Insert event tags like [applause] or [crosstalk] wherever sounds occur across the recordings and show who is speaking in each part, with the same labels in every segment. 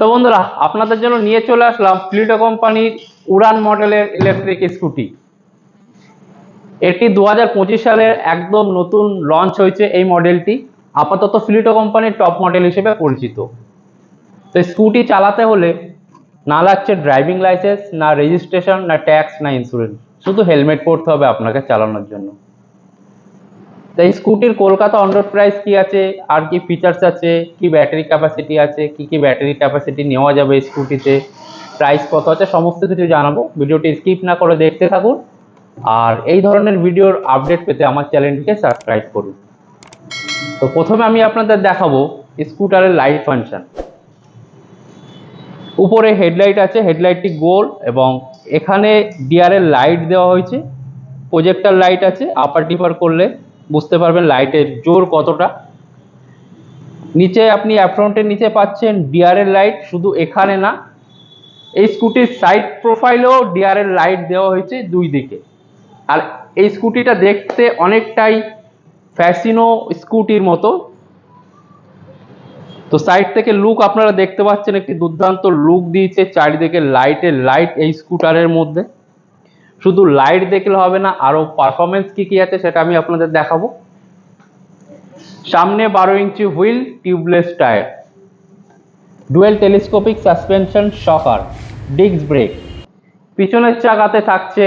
Speaker 1: তো বন্ধুরা, আপনাদের জন্য নিয়ে চলে আসলাম প্লিটো কোম্পানির উড়ান মডেলের ইলেকট্রিক স্কুটি এটি দু সালের একদম নতুন লঞ্চ হয়েছে এই মডেলটি। আপাতত ফ্লিটো কোম্পানির টপ মডেল হিসেবে পরিচিত। তো স্কুটি চালাতে হলে না লাগছে ড্রাইভিং লাইসেন্স না রেজিস্ট্রেশন না ট্যাক্স না ইন্স্যুরেন্স শুধু হেলমেট পরতে হবে আপনাকে চালানোর জন্য। তো এই স্কুটির কলকাতা অন রোড প্রাইস কি আছে? আর কি ফিচার্স আছে? কি ব্যাটারি ক্যাপাসিটি আছে? কি কি ব্যাটারি ক্যাপাসিটি নেওয়া যাবে স্কুটিতে প্রাইস কত আছে? সমস্ত কিছু জানাব। ভিডিওটি স্কিপ না করে দেখতে থাকুন। আর এই ধরনের ভিডিওর আপডেট পেতে আমার চ্যানেলটিকে সাবস্ক্রাইব করুন। তো প্রথমে আমি আপনাদের দেখাবো স্কুটারের লাইট ফাংশন উপরে হেডলাইট আছে। হেডলাইটটি গোল এবং এখানে ডিআরের লাইট দেওয়া হয়েছে। প্রজেক্টর লাইট আছে। আপার টিপার করলে বুঝতে পারবেন লাইটের জোর কতটা। নিচে আপনি অ্যাফ্রন্টের নিচে পাচ্ছেন ডিআরের লাইট শুধু এখানে না, এই স্কুটির সাইড প্রোফাইলেও ডিআরের লাইট দেওয়া হয়েছে দুই দিকে। আর এই স্কুটিটা দেখতে অনেকটাই ফ্যাসিনো স্কুটির মতো। তো সাইড থেকে লুক আপনারা দেখতে পাচ্ছেন, একটি দুর্দান্ত লুক দিয়েছে চারিদিকে লাইটের লাইট এই স্কুটারের মধ্যে। শুধু লাইট দেখলে হবে না, আরও পারফরমেন্স কি কি আছে সেটা আমি আপনাদের দেখাবো। সামনে বারো ইঞ্চি wheel tubeless tyre dual telescopic suspension shocker disc brake পিছনের চাকাতে থাকছে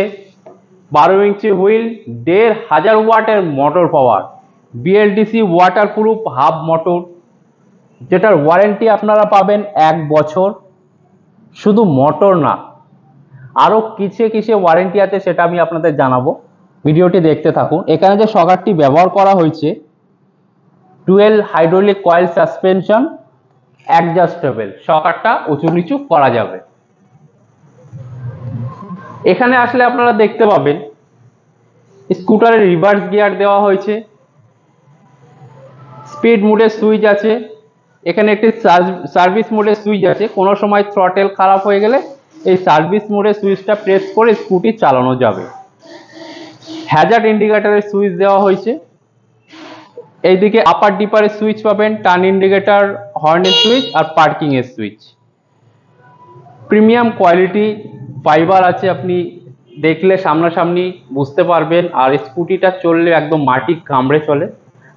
Speaker 1: বারো ইঞ্চি হুইল, দেড় হাজার ওয়াটের motor power BLDC waterproof hub motor যেটার ওয়ারেন্টি আপনারা পাবেন এক বছর। শুধু মোটর না আরও কিসে কিসে ওয়ারেন্টি আছে সেটা আমি আপনাদের জানাব। ভিডিওটি দেখতে থাকুন। এখানে যে সকারটি ব্যবহার করা হয়েছে, twelve hydraulic coil suspension adjustable সকারটা উঁচু নিচু করা যাবে। এখানে আসলে আপনারা দেখতে পাবেন স্কুটারের রিভার্স গিয়ার দেওয়া হয়েছে। স্পিড মোডের সুইচ আছে। এখানে একটি সার্ভিস মোডের সুইচ আছে। কোনো সময় থ্রটেল খারাপ হয়ে গেলে এই সার্ভিস মোডের সুইচটা প্রেস করে স্কুটি চালানো যাবে। হ্যাজার্ড ইন্ডিকেটরের সুইচ দেওয়া হয়েছে। এইদিকে আপার ডিপারের সুইচ পাবেন টার্ন ইন্ডিকেটর হর্নের সুইচ আর পার্কিং এর সুইচ প্রিমিয়াম কোয়ালিটি ফাইবার আছে, আপনি দেখলে সামনাসামনি বুঝতে পারবেন। আর স্কুটিটা চললে একদম মাটি কামড়ে চলে।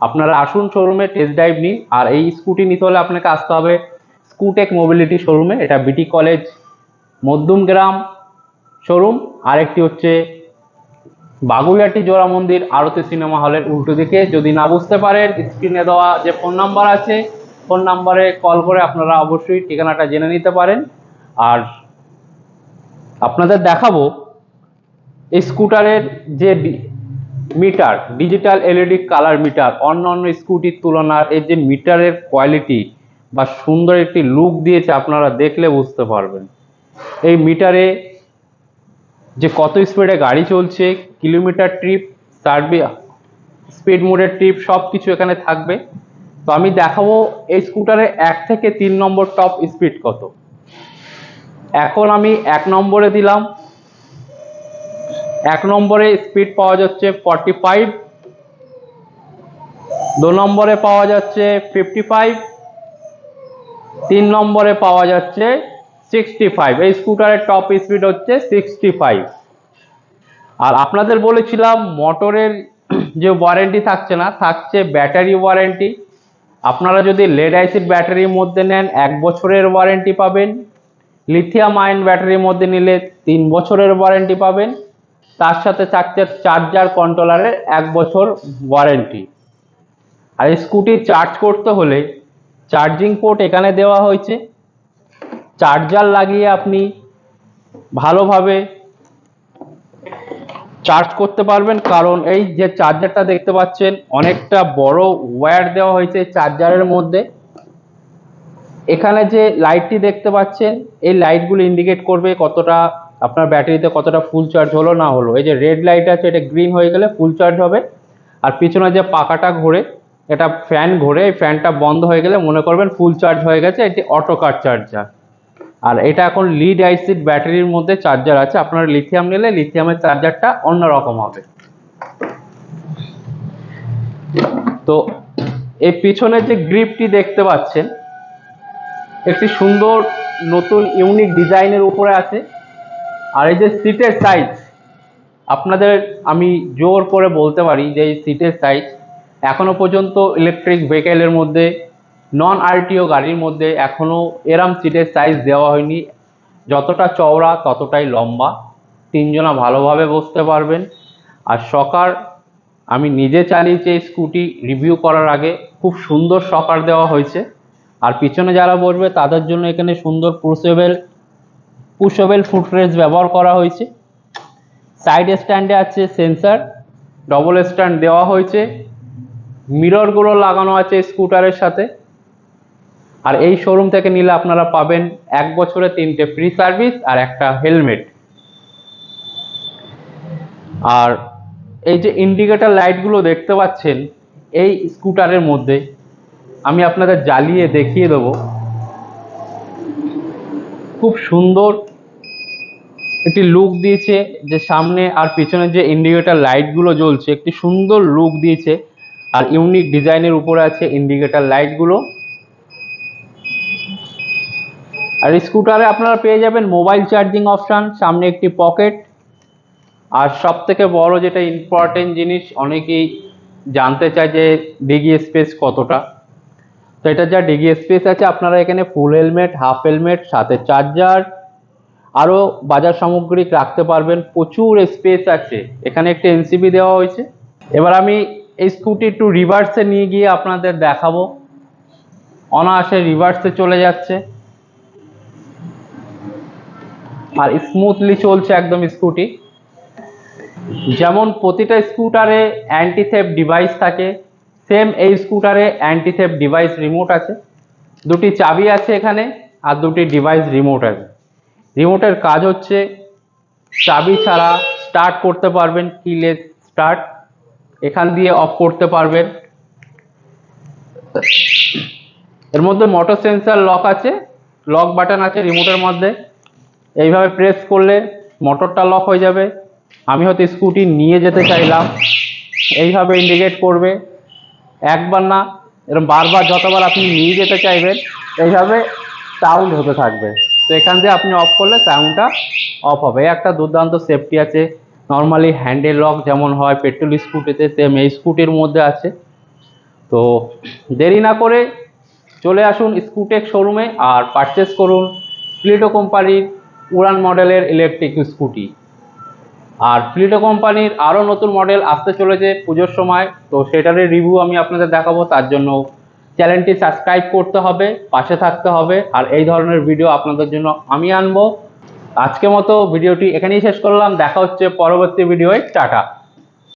Speaker 1: আপনারা আসুন শোরুমে টেস্ট ড্রাইভ নিন। আর এই স্কুটি নিতে হলে আপনাকে আসতে হবে স্কুটেক মোবিলিটি শোরুমে এটা বিটি কলেজ মধ্যমগ্রাম শোরুম, আরেকটি হচ্ছে বাগুইয়াটি জোড়া মন্দির, আরতি সিনেমা হলের উল্টো দিকে। যদি না বুঝতে পারেন, স্ক্রিনে দেওয়া যে ফোন নাম্বার আছে, ফোন নাম্বারে কল করে আপনারা অবশ্যই ঠিকানাটা জেনে নিতে পারেন। আর আপনাদের দেখাবো স্কুটারের যে meter, digital LED colour meter অন্য অন্য স্কুটির তুলনার এর যে মিটারের কোয়ালিটি বা সুন্দর একটি লুক দিয়েছে, আপনারা দেখলে বুঝতে পারবেন। এই মিটারে যে কত স্পিডে গাড়ি চলছে কিলোমিটার ট্রিপ সার্ভি স্পিড মোডের ট্রিপ সব কিছু এখানে থাকবে। তো আমি দেখাবো এই স্কুটারে এক থেকে তিন নম্বর টপ স্পিড কত। এখন আমি এক নম্বরে দিলাম। এক নম্বরে স্পিড পাওয়া যাচ্ছে ফর্টি ফাইভ দু নম্বরে পাওয়া যাচ্ছে ফিফটি ফাইভ তিন নম্বরে পাওয়া যাচ্ছে সিক্সটি ফাইভ এই স্কুটারের টপ স্পিড হচ্ছে সিক্সটি ফাইভ আর আপনাদের বলেছিলাম মোটরের [clears throat] যে ওয়ারেন্টি থাকছে না, থাকছে ব্যাটারি ওয়ারেন্টি আপনারা যদি লেড অ্যাসিড ব্যাটারির মধ্যে নেন, এক বছরের ওয়ারেন্টি পাবেন। লিথিয়াম আয়ন ব্যাটারির মধ্যে নিলে তিন বছরের ওয়ারেন্টি পাবেন। তার সাথে থাকছে চার্জার কন্ট্রোলারের এক বছর ওয়ারেন্টি আর স্কুটি চার্জ করতে হলে চার্জিং পোর্ট এখানে দেওয়া হয়েছে। চার্জার লাগিয়ে আপনি ভালোভাবে চার্জ করতে পারবেন। কারণ এই যে চার্জারটা দেখতে পাচ্ছেন, অনেকটা বড় ওয়্যার দেওয়া হয়েছে চার্জারের মধ্যে। এখানে যে লাইটটি দেখতে পাচ্ছেন, এই লাইটগুলো ইন্ডিকেট করবে কতটা আপনার ব্যাটারিতে কতটা ফুল চার্জ হলো না হলো। এই যে রেড লাইট আছে, এটা গ্রিন হয়ে গেলে ফুল চার্জ হবে। আর পিছনে যে পাকাটা ঘোরে, এটা ফ্যান ঘোরে, এই ফ্যানটা বন্ধ হয়ে গেলে মনে করবেন ফুল চার্জ হয়ে গেছে, এটি অটো কার চার্জার। আর এটা এখন লিড আইসিড ব্যাটারির মধ্যে চার্জার আছে। আপনারা লিথিয়াম নিলে লিথিয়ামের চার্জারটা অন্যরকম হবে। তো এই পিছনের যে গ্রিপটি দেখতে পাচ্ছেন, একটি সুন্দর নতুন ইউনিক ডিজাইনের উপরে আছে। আর এই যে সিটের সাইজ আপনাদের আমি জোর করে বলতে পারি যে এই সিটের সাইজ এখনও পর্যন্ত ইলেকট্রিক ভেহিকেলের মধ্যে নন আরটিও গাড়ির মধ্যে এখনও এরাম সিটের সাইজ দেওয়া হয়নি। যতটা চওড়া, ততটাই লম্বা। তিনজনা ভালোভাবে বসতে পারবেন। আর সকার, আমি নিজে চালিয়েছি এই স্কুটি রিভিউ করার আগে। খুব সুন্দর সকার দেওয়া হয়েছে। আর পিছনে যারা বসবে, তাদের জন্য এখানে সুন্দর পুশেবেল পুশেবেল ফুটরেস ব্যবহার করা হয়েছে। সাইড স্ট্যান্ডে আছে সেন্সার ডবল স্ট্যান্ড দেওয়া হয়েছে। মিররগুলো লাগানো আছে স্কুটারের সাথে। আর এই শোরুম থেকে নিলে আপনারা পাবেন এক বছরে তিনটে ফ্রি সার্ভিস আর একটা হেলমেট আর এই যে ইন্ডিকেটর লাইটগুলো দেখতে পাচ্ছেন, এই স্কুটারের মধ্যে আমি আপনাদের জ্বালিয়ে দেখিয়ে দেবো। খুব সুন্দর একটি লুক দিয়েছে যে সামনে আর পিছনে যে ইন্ডিকেটর লাইটগুলো জ্বলছে, একটি সুন্দর লুক দিয়েছে। আর ইউনিক ডিজাইনের উপরে আছে ইন্ডিকেটর লাইটগুলো আর স্কুটারে আপনারা পেয়ে যাবেন মোবাইল চার্জিং অপশান সামনে একটি পকেট আর সব থেকে বড় যেটা ইম্পর্টেন্ট জিনিস, অনেকেই জানতে চায় যে ডিগি স্পেস কতটা। তো এটা যা ডিগি স্পেস আছে, আপনারা এখানে ফুল হেলমেট হাফ হেলমেট সাথে চার্জার আরও বাজার সামগ্রিক রাখতে পারবেন। প্রচুর স্পেস আছে। এখানে একটি এনসিবি দেওয়া হয়েছে। এবার আমি এই স্কুটি একটু রিভার্সে নিয়ে গিয়ে আপনাদের দেখাবো। অনায়াসে রিভার্সে চলে যাচ্ছে। আর স্মুথলি চলছে একদম স্কুটি যেমন প্রতিটা স্কুটারে অ্যান্টিথেপ ডিভাইস থাকে সেম এই স্কুটারে অ্যান্টিথেপ ডিভাইস রিমোট আছে। দুটি চাবি আছে এখানে আর দুটি ডিভাইস রিমোট আছে। রিমোটের কাজ হচ্ছে চাবি ছাড়া স্টার্ট করতে পারবেন কিলেস স্টার্ট এখান দিয়ে অফ করতে পারবেন। এর মধ্যে মোটর সেন্সার লক আছে লক বাটন আছে রিমোটের মধ্যে। এইভাবে প্রেস করলে মোটরটা লক হয়ে যাবে। আমি হয়তো স্কুটি নিয়ে যেতে চাইলাম। এইভাবে ইন্ডিকেট করবে। একবার না এরকম বারবার যতবার আপনি নিয়ে যেতে চাইবেন, এইভাবে সাউন্ড হতে থাকবে। তো এখান দিয়ে আপনি অফ করলে সাউন্ডটা অফ হবে। একটা দুর্দান্ত সেফটি আছে। নর্মালি হ্যান্ডেল লক যেমন হয় পেট্রোল স্কুটিতে সেম এই স্কুটির মধ্যে আছে। তো দেরি না করে চলে আসুন স্কুটেক শোরুমে আর পারচেস করুন প্লিটো কোম্পানির উড়ান মডেলের ইলেকট্রিক স্কুটি আর ফ্লিটো কোম্পানির আরও নতুন মডেল আসতে চলেছে পুজোর সময়, তো সেটারই রিভিউ আমি আপনাদের দেখাবো, তার জন্য চ্যানেলটি সাবস্ক্রাইব করতে হবে, পাশে থাকতে হবে, আর এই ধরনের ভিডিও আপনাদের জন্য আমি আনব। আজকে মতো ভিডিওটি এখানেই শেষ করলাম, দেখা হচ্ছে পরবর্তী ভিডিওয় টাটা।